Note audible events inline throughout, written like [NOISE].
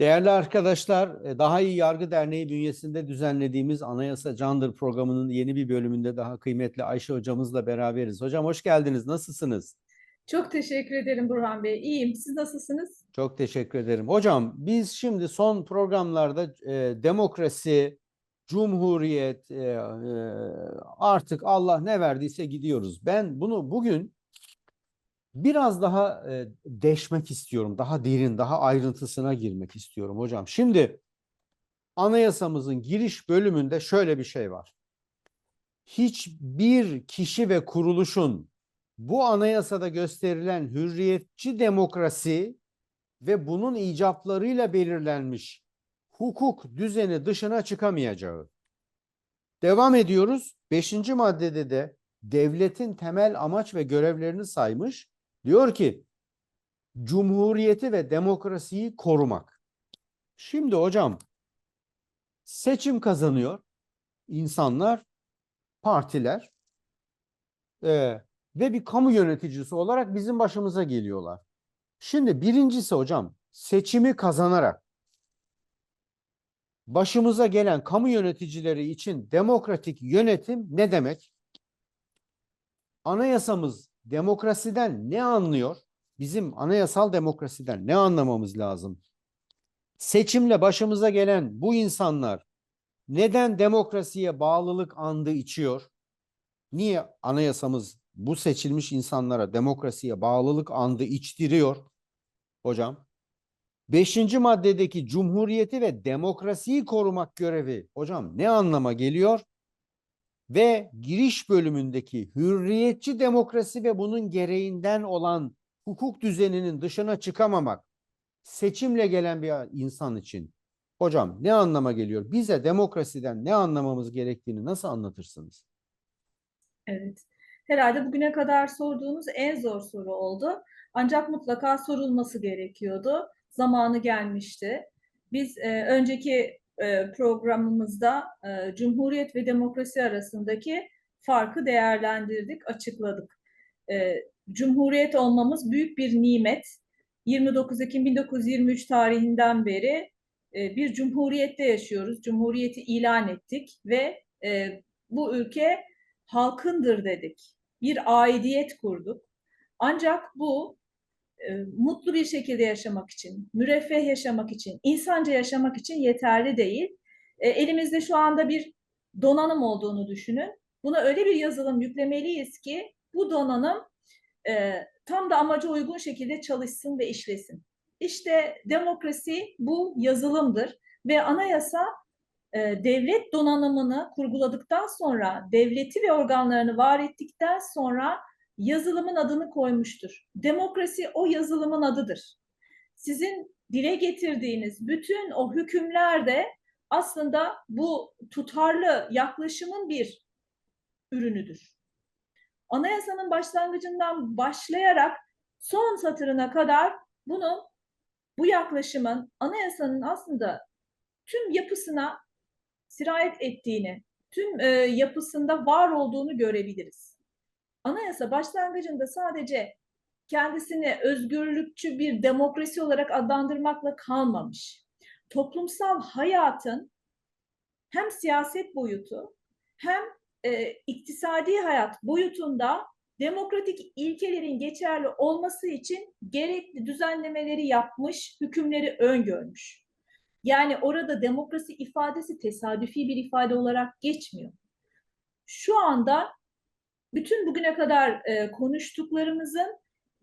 Değerli arkadaşlar, e, Daha İyi Yargı Derneği bünyesinde düzenlediğimiz Anayasa Candır programının yeni bir bölümünde daha kıymetli Ayşe hocamızla beraberiz. Hocam hoş geldiniz. Nasılsınız? Çok teşekkür ederim Burhan Bey. İyiyim. Siz nasılsınız? Çok teşekkür ederim. Hocam biz şimdi son programlarda e, demokrasi, cumhuriyet, e, e, artık Allah ne verdiyse gidiyoruz. Ben bunu bugün biraz daha e, deşmek istiyorum. Daha derin, daha ayrıntısına girmek istiyorum hocam. Şimdi anayasamızın giriş bölümünde şöyle bir şey var. Hiçbir kişi ve kuruluşun bu anayasada gösterilen hürriyetçi demokrasi ve bunun icaplarıyla belirlenmiş hukuk düzeni dışına çıkamayacağı. Devam ediyoruz. Beşinci maddede de devletin temel amaç ve görevlerini saymış. Diyor ki cumhuriyeti ve demokrasiyi korumak. Şimdi hocam seçim kazanıyor insanlar, partiler eee, ve bir kamu yöneticisi olarak bizim başımıza geliyorlar. Şimdi birincisi hocam seçimi kazanarak başımıza gelen kamu yöneticileri için demokratik yönetim ne demek? Anayasamız demokrasiden ne anlıyor? Bizim anayasal demokrasiden ne anlamamız lazım? Seçimle başımıza gelen bu insanlar neden demokrasiye bağlılık andı içiyor? Niye anayasamız bu seçilmiş insanlara demokrasiye bağlılık andı içtiriyor? Hocam. Beşinci maddedeki cumhuriyeti ve demokrasiyi korumak görevi hocam ne anlama geliyor? Ve giriş bölümündeki hürriyetçi demokrasi ve bunun gereğinden olan hukuk düzeninin dışına çıkamamak seçimle gelen bir insan için hocam ne anlama geliyor? Bize demokrasiden ne anlamamız gerektiğini nasıl anlatırsınız? Evet. Herhalde bugüne kadar sorduğunuz en zor soru oldu. Ancak mutlaka sorulması gerekiyordu. Zamanı gelmişti. Biz e, önceki e, programımızda e, Cumhuriyet ve demokrasi arasındaki farkı değerlendirdik, açıkladık. E, Cumhuriyet olmamız büyük bir nimet. 29 Ekim 1923 tarihinden beri bir cumhuriyette yaşıyoruz. Cumhuriyeti ilan ettik ve bu ülke halkındır dedik. Bir aidiyet kurduk. Ancak bu mutlu bir şekilde yaşamak için, müreffeh yaşamak için, insanca yaşamak için yeterli değil. E, elimizde şu anda bir donanım olduğunu düşünün. Buna öyle bir yazılım yüklemeliyiz ki bu donanım e, tam da amaca uygun şekilde çalışsın ve işlesin. İşte demokrasi bu yazılımdır ve anayasa e, devlet donanımını kurguladıktan sonra, devleti ve organlarını var ettikten sonra yazılımın adını koymuştur. Demokrasi o yazılımın adıdır. Sizin dile getirdiğiniz bütün o hükümler de aslında bu tutarlı yaklaşımın bir ürünüdür. Anayasanın başlangıcından başlayarak son satırına kadar bunun bu yaklaşımın anayasanın aslında tüm yapısına sirayet ettiğini, tüm e, yapısında var olduğunu görebiliriz. Anayasa başlangıcında sadece kendisini özgürlükçü bir demokrasi olarak adlandırmakla kalmamış. Toplumsal hayatın hem siyaset boyutu hem e, iktisadi hayat boyutunda demokratik ilkelerin geçerli olması için gerekli düzenlemeleri yapmış, hükümleri öngörmüş. Yani orada demokrasi ifadesi tesadüfi bir ifade olarak geçmiyor. Şu anda bütün bugüne kadar e, konuştuklarımızın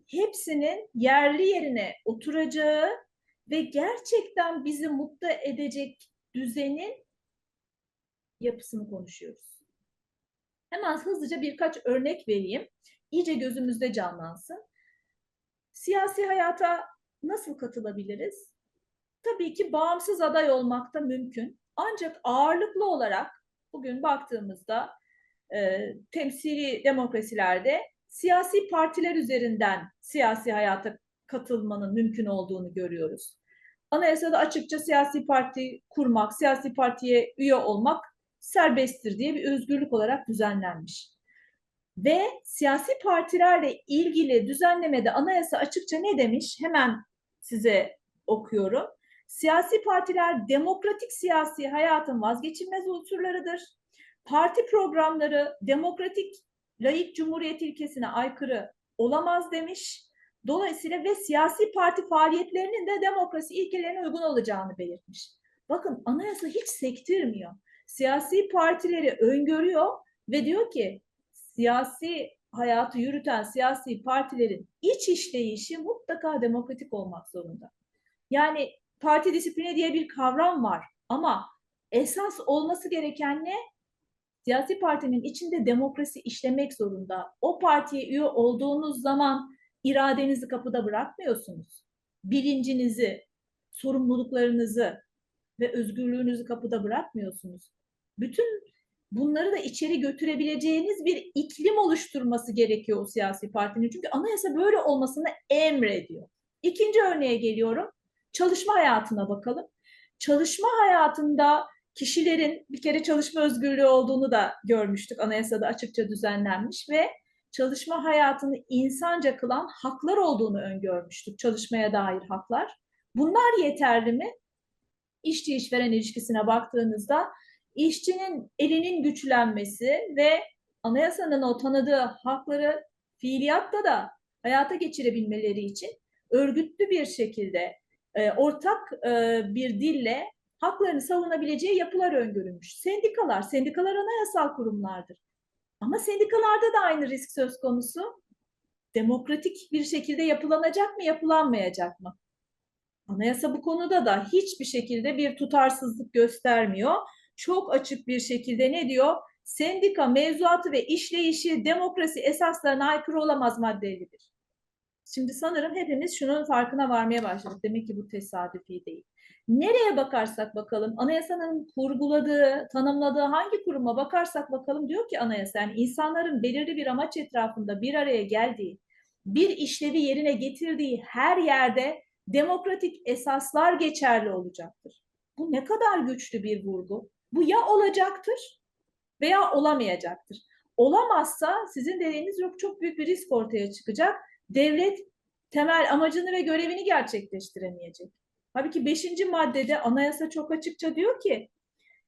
hepsinin yerli yerine oturacağı ve gerçekten bizi mutlu edecek düzenin yapısını konuşuyoruz. Hemen hızlıca birkaç örnek vereyim. İyice gözümüzde canlansın. Siyasi hayata nasıl katılabiliriz? Tabii ki bağımsız aday olmak da mümkün. Ancak ağırlıklı olarak bugün baktığımızda e, temsili demokrasilerde siyasi partiler üzerinden siyasi hayata katılmanın mümkün olduğunu görüyoruz. Anayasada açıkça siyasi parti kurmak, siyasi partiye üye olmak serbesttir diye bir özgürlük olarak düzenlenmiş. Ve siyasi partilerle ilgili düzenlemede anayasa açıkça ne demiş? Hemen size okuyorum. Siyasi partiler demokratik siyasi hayatın vazgeçilmez unsurlarıdır. Parti programları demokratik layık cumhuriyet ilkesine aykırı olamaz demiş. Dolayısıyla ve siyasi parti faaliyetlerinin de demokrasi ilkelerine uygun olacağını belirtmiş. Bakın anayasa hiç sektirmiyor. Siyasi partileri öngörüyor ve diyor ki siyasi hayatı yürüten siyasi partilerin iç işleyişi mutlaka demokratik olmak zorunda. Yani parti disiplini diye bir kavram var ama esas olması gereken ne? Siyasi partinin içinde demokrasi işlemek zorunda. O partiye üye olduğunuz zaman iradenizi kapıda bırakmıyorsunuz. Bilincinizi, sorumluluklarınızı ve özgürlüğünüzü kapıda bırakmıyorsunuz. Bütün bunları da içeri götürebileceğiniz bir iklim oluşturması gerekiyor o siyasi partinin. Çünkü anayasa böyle olmasını emrediyor. İkinci örneğe geliyorum. Çalışma hayatına bakalım. Çalışma hayatında kişilerin bir kere çalışma özgürlüğü olduğunu da görmüştük. Anayasada açıkça düzenlenmiş ve çalışma hayatını insanca kılan haklar olduğunu öngörmüştük. Çalışmaya dair haklar. Bunlar yeterli mi? İşçi işveren ilişkisine baktığınızda işçinin elinin güçlenmesi ve anayasanın o tanıdığı hakları fiiliyatta da hayata geçirebilmeleri için örgütlü bir şekilde e, ortak e, bir dille haklarını savunabileceği yapılar öngörülmüş. Sendikalar, sendikalar anayasal kurumlardır. Ama sendikalarda da aynı risk söz konusu. Demokratik bir şekilde yapılanacak mı, yapılanmayacak mı? Anayasa bu konuda da hiçbir şekilde bir tutarsızlık göstermiyor. Çok açık bir şekilde ne diyor? Sendika mevzuatı ve işleyişi demokrasi esaslarına aykırı olamaz madde 51. Şimdi sanırım hepimiz şunun farkına varmaya başladık. Demek ki bu tesadüfi değil. Nereye bakarsak bakalım, anayasanın kurguladığı, tanımladığı hangi kuruma bakarsak bakalım diyor ki anayasa, yani insanların belirli bir amaç etrafında bir araya geldiği, bir işlevi yerine getirdiği her yerde demokratik esaslar geçerli olacaktır. Bu ne kadar güçlü bir vurgu. Bu ya olacaktır veya olamayacaktır. Olamazsa sizin dediğiniz yok çok büyük bir risk ortaya çıkacak. Devlet temel amacını ve görevini gerçekleştiremeyecek. Halbuki beşinci maddede anayasa çok açıkça diyor ki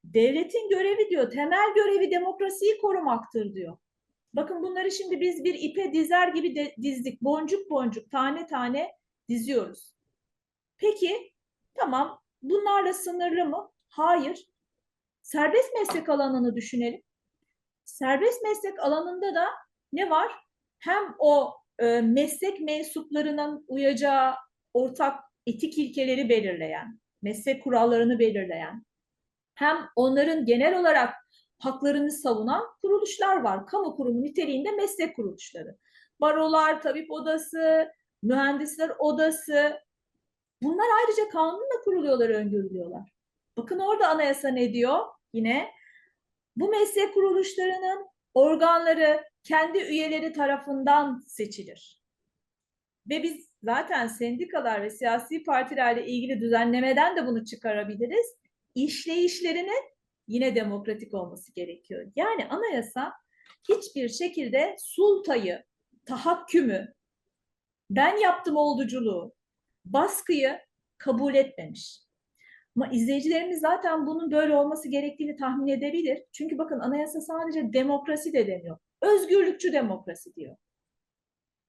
devletin görevi diyor temel görevi demokrasiyi korumaktır diyor. Bakın bunları şimdi biz bir ipe dizer gibi de, dizdik. Boncuk boncuk tane tane diziyoruz. Peki tamam bunlarla sınırlı mı? Hayır. Serbest meslek alanını düşünelim. Serbest meslek alanında da ne var? Hem o e, meslek mensuplarının uyacağı ortak etik ilkeleri belirleyen, meslek kurallarını belirleyen, hem onların genel olarak haklarını savunan kuruluşlar var. Kamu kurumu niteliğinde meslek kuruluşları. Barolar, tabip odası, mühendisler odası. Bunlar ayrıca kanunla kuruluyorlar, öngörülüyorlar. Bakın orada anayasa ne diyor? Yine bu meslek kuruluşlarının organları kendi üyeleri tarafından seçilir. Ve biz zaten sendikalar ve siyasi partilerle ilgili düzenlemeden de bunu çıkarabiliriz. İşleyişlerinin yine demokratik olması gerekiyor. Yani anayasa hiçbir şekilde sultayı, tahakkümü, ben yaptım olduculuğu, baskıyı kabul etmemiş. Ama izleyicilerimiz zaten bunun böyle olması gerektiğini tahmin edebilir. Çünkü bakın anayasa sadece demokrasi de demiyor. Özgürlükçü demokrasi diyor.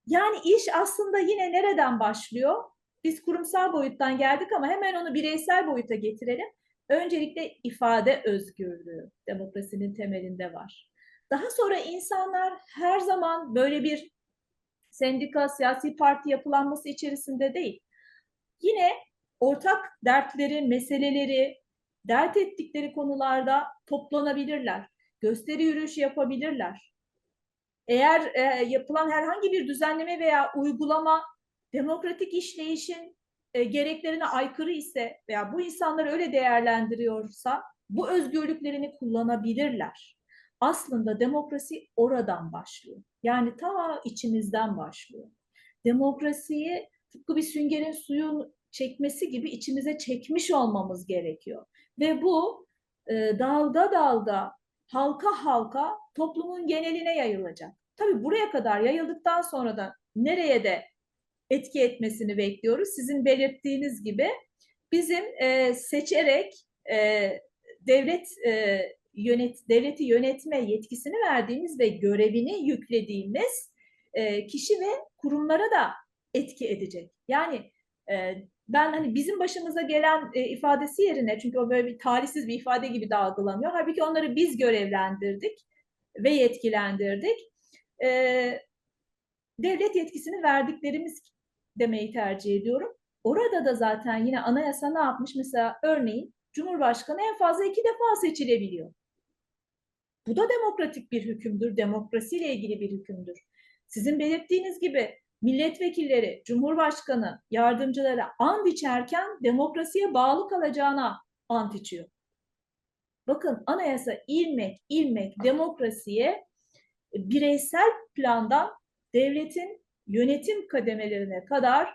Yani iş aslında yine nereden başlıyor? Biz kurumsal boyuttan geldik ama hemen onu bireysel boyuta getirelim. Öncelikle ifade özgürlüğü demokrasinin temelinde var. Daha sonra insanlar her zaman böyle bir sendika, siyasi parti yapılanması içerisinde değil. Yine ortak dertleri, meseleleri, dert ettikleri konularda toplanabilirler. Gösteri yürüyüşü yapabilirler. Eğer e, yapılan herhangi bir düzenleme veya uygulama demokratik işleyişin e, gereklerine aykırı ise veya bu insanları öyle değerlendiriyorsa bu özgürlüklerini kullanabilirler. Aslında demokrasi oradan başlıyor. Yani ta içimizden başlıyor. Demokrasiyi tıpkı bir süngerin suyun çekmesi gibi içimize çekmiş olmamız gerekiyor. Ve bu e, dalga dalga, halka halka toplumun geneline yayılacak. Tabii buraya kadar yayıldıktan sonra da nereye de etki etmesini bekliyoruz. Sizin belirttiğiniz gibi bizim e, seçerek e, devlet e, yönet devleti yönetme yetkisini verdiğimiz ve görevini yüklediğimiz e, kişi ve kurumlara da etki edecek. Yani e, ben hani bizim başımıza gelen e, ifadesi yerine çünkü o böyle bir talihsiz bir ifade gibi de algılanıyor. Halbuki onları biz görevlendirdik ve yetkilendirdik. E, devlet yetkisini verdiklerimiz demeyi tercih ediyorum. Orada da zaten yine anayasa ne yapmış? Mesela örneğin Cumhurbaşkanı en fazla iki defa seçilebiliyor. Bu da demokratik bir hükümdür, demokrasiyle ilgili bir hükümdür. Sizin belirttiğiniz gibi milletvekilleri, cumhurbaşkanı, yardımcıları ant içerken demokrasiye bağlı kalacağına ant içiyor. Bakın anayasa ilmek ilmek demokrasiye bireysel plandan devletin yönetim kademelerine kadar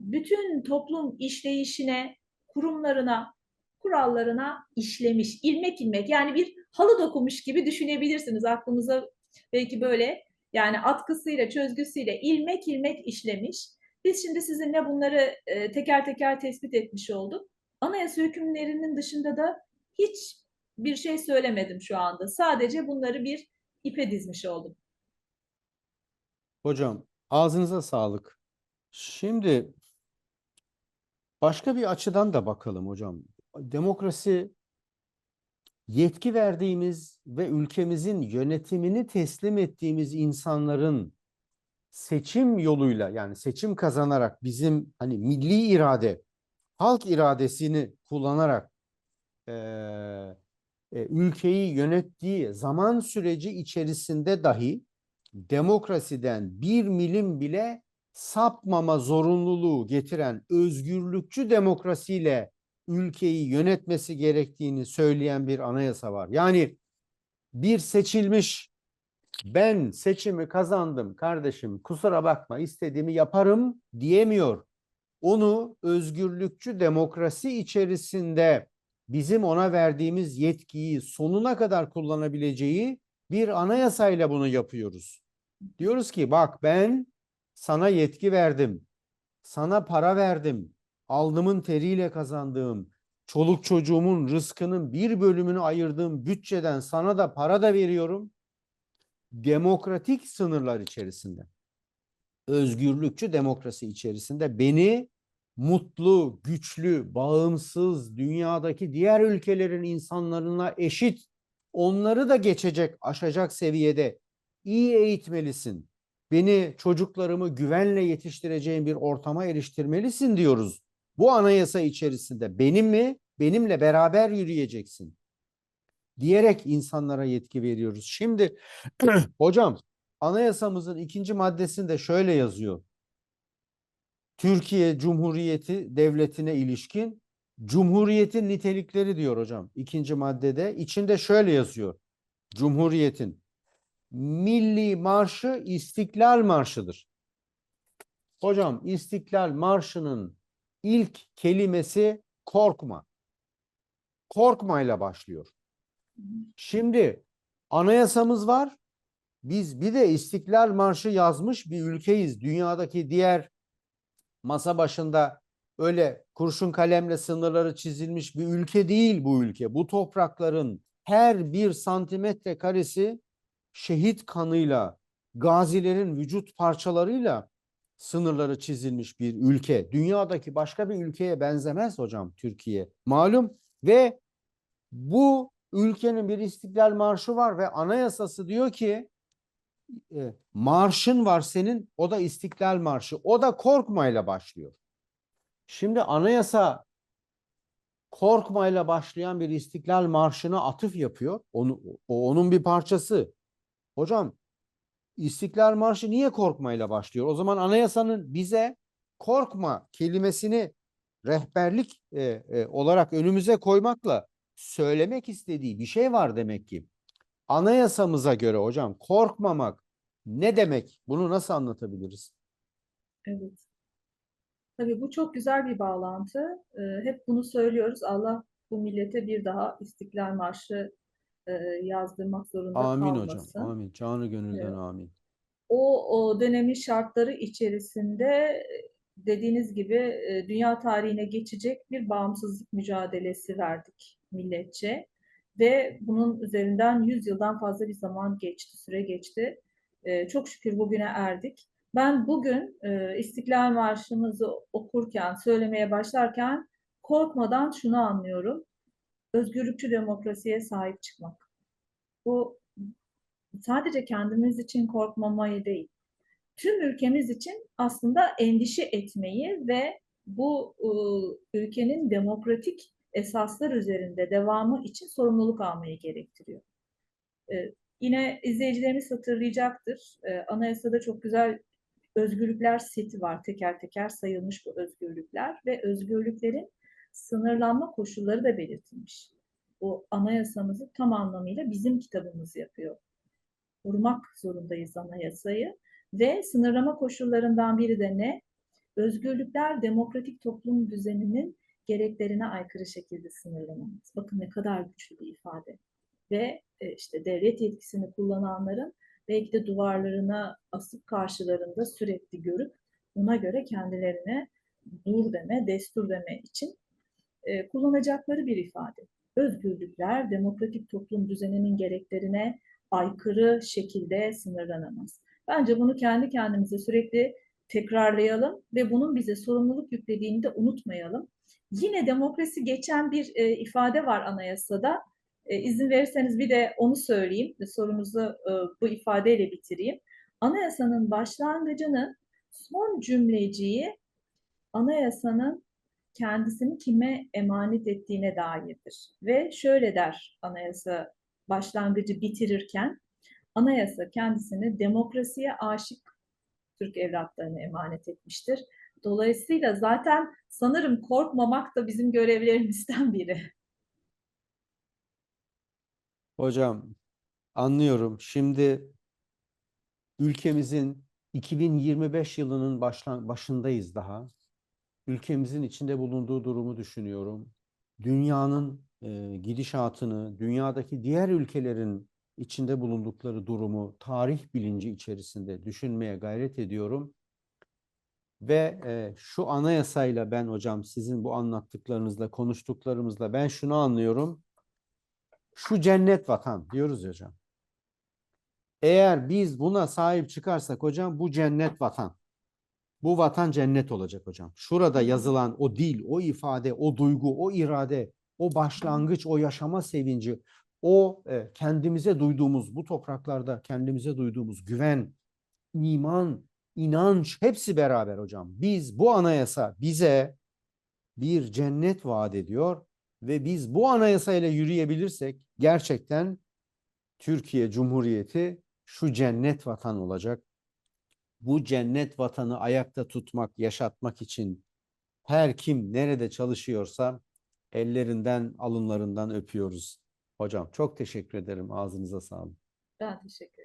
bütün toplum işleyişine, kurumlarına, kurallarına işlemiş. ilmek ilmek yani bir halı dokumuş gibi düşünebilirsiniz aklınıza belki böyle yani atkısıyla çözgüsüyle ilmek ilmek işlemiş. Biz şimdi sizinle bunları e, teker teker tespit etmiş olduk. Anayasa hükümlerinin dışında da hiç bir şey söylemedim şu anda. Sadece bunları bir ipe dizmiş oldum. Hocam ağzınıza sağlık. Şimdi başka bir açıdan da bakalım hocam. Demokrasi yetki verdiğimiz ve ülkemizin yönetimini teslim ettiğimiz insanların seçim yoluyla yani seçim kazanarak bizim hani milli irade, halk iradesini kullanarak eee, e, ülkeyi yönettiği zaman süreci içerisinde dahi demokrasiden bir milim bile sapmama zorunluluğu getiren özgürlükçü demokrasiyle ülkeyi yönetmesi gerektiğini söyleyen bir anayasa var. Yani bir seçilmiş ben seçimi kazandım kardeşim kusura bakma istediğimi yaparım diyemiyor. Onu özgürlükçü demokrasi içerisinde bizim ona verdiğimiz yetkiyi sonuna kadar kullanabileceği bir anayasayla bunu yapıyoruz. Diyoruz ki bak ben sana yetki verdim. Sana para verdim. Alnımın teriyle kazandığım, çoluk çocuğumun rızkının bir bölümünü ayırdığım bütçeden sana da para da veriyorum. Demokratik sınırlar içerisinde, özgürlükçü demokrasi içerisinde beni mutlu, güçlü, bağımsız, dünyadaki diğer ülkelerin insanlarına eşit, onları da geçecek, aşacak seviyede iyi eğitmelisin. Beni, çocuklarımı güvenle yetiştireceğin bir ortama eriştirmelisin diyoruz. Bu anayasa içerisinde benim mi, benimle beraber yürüyeceksin diyerek insanlara yetki veriyoruz. Şimdi [CLEARS THROAT] hocam anayasamızın ikinci maddesinde şöyle yazıyor. Türkiye Cumhuriyeti Devleti'ne ilişkin Cumhuriyetin nitelikleri diyor hocam ikinci maddede. İçinde şöyle yazıyor. Cumhuriyetin milli marşı İstiklal Marşı'dır. Hocam İstiklal Marşı'nın ilk kelimesi korkma. Korkmayla başlıyor. Şimdi anayasamız var. Biz bir de İstiklal Marşı yazmış bir ülkeyiz. Dünyadaki diğer masa başında öyle kurşun kalemle sınırları çizilmiş bir ülke değil bu ülke. Bu toprakların her bir santimetre karesi şehit kanıyla, gazilerin vücut parçalarıyla sınırları çizilmiş bir ülke. Dünyadaki başka bir ülkeye benzemez hocam Türkiye. Malum ve bu ülkenin bir istiklal marşı var ve anayasası diyor ki e, marşın var senin o da istiklal marşı. O da korkmayla başlıyor. Şimdi anayasa korkmayla başlayan bir istiklal marşına atıf yapıyor. Onu, o onun bir parçası. Hocam İstiklal Marşı niye korkmayla başlıyor? O zaman anayasanın bize korkma kelimesini rehberlik e, e, olarak önümüze koymakla söylemek istediği bir şey var demek ki. Anayasamıza göre hocam korkmamak ne demek? Bunu nasıl anlatabiliriz? Evet. Tabii bu çok güzel bir bağlantı. Ee, hep bunu söylüyoruz. Allah bu millete bir daha İstiklal Marşı e, yazdırmak zorunda Amin hocam. kalmasın. Amin. Canı gönülden Evet. amin. O, o dönemin şartları içerisinde dediğiniz gibi e, dünya tarihine geçecek bir bağımsızlık mücadelesi verdik milletçe ve bunun üzerinden 100 yıldan fazla bir zaman geçti, süre geçti. E, Çok şükür bugüne erdik. Ben bugün e, İstiklal Marşımızı okurken, söylemeye başlarken korkmadan şunu anlıyorum. Özgürlükçü demokrasiye sahip çıkmak. Bu sadece kendimiz için korkmamayı değil, tüm ülkemiz için aslında endişe etmeyi ve bu e, ülkenin demokratik esaslar üzerinde devamı için sorumluluk almayı gerektiriyor. E, yine izleyicilerimiz hatırlayacaktır. E, anayasada çok güzel özgürlükler seti var. Teker teker sayılmış bu özgürlükler ve özgürlüklerin sınırlanma koşulları da belirtilmiş. Bu anayasamızı tam anlamıyla bizim kitabımız yapıyor. Korumak zorundayız anayasayı ve sınırlama koşullarından biri de ne? Özgürlükler demokratik toplum düzeninin gereklerine aykırı şekilde sınırlanamaz. Bakın ne kadar güçlü bir ifade. Ve e, işte devlet yetkisini kullananların belki de duvarlarına asıp karşılarında sürekli görüp ona göre kendilerine dur deme, destur deme için e, kullanacakları bir ifade. Özgürlükler demokratik toplum düzeninin gereklerine aykırı şekilde sınırlanamaz. Bence bunu kendi kendimize sürekli tekrarlayalım ve bunun bize sorumluluk yüklediğini de unutmayalım. Yine demokrasi geçen bir e, ifade var anayasada. E, izin verirseniz bir de onu söyleyeyim ve sorunuzu e, bu ifadeyle bitireyim. Anayasanın başlangıcının son cümleciği anayasanın kendisini kime emanet ettiğine dairdir. Ve şöyle der anayasa başlangıcı bitirirken, anayasa kendisini demokrasiye aşık Türk evlatlarına emanet etmiştir. Dolayısıyla zaten sanırım korkmamak da bizim görevlerimizden biri. Hocam anlıyorum. Şimdi ülkemizin 2025 yılının başlan başındayız daha. Ülkemizin içinde bulunduğu durumu düşünüyorum. Dünyanın e, gidişatını, dünyadaki diğer ülkelerin içinde bulundukları durumu tarih bilinci içerisinde düşünmeye gayret ediyorum. Ve e, şu anayasayla ben hocam sizin bu anlattıklarınızla, konuştuklarımızla ben şunu anlıyorum. Şu cennet vatan diyoruz hocam. Eğer biz buna sahip çıkarsak hocam bu cennet vatan. Bu vatan cennet olacak hocam. Şurada yazılan o dil, o ifade, o duygu, o irade, o başlangıç, o yaşama sevinci, o e, kendimize duyduğumuz bu topraklarda kendimize duyduğumuz güven, iman, inanç hepsi beraber hocam. Biz bu anayasa bize bir cennet vaat ediyor ve biz bu anayasayla yürüyebilirsek gerçekten Türkiye Cumhuriyeti şu cennet vatan olacak. Bu cennet vatanı ayakta tutmak, yaşatmak için her kim nerede çalışıyorsa ellerinden, alınlarından öpüyoruz. Hocam çok teşekkür ederim. Ağzınıza sağlık. Ben teşekkür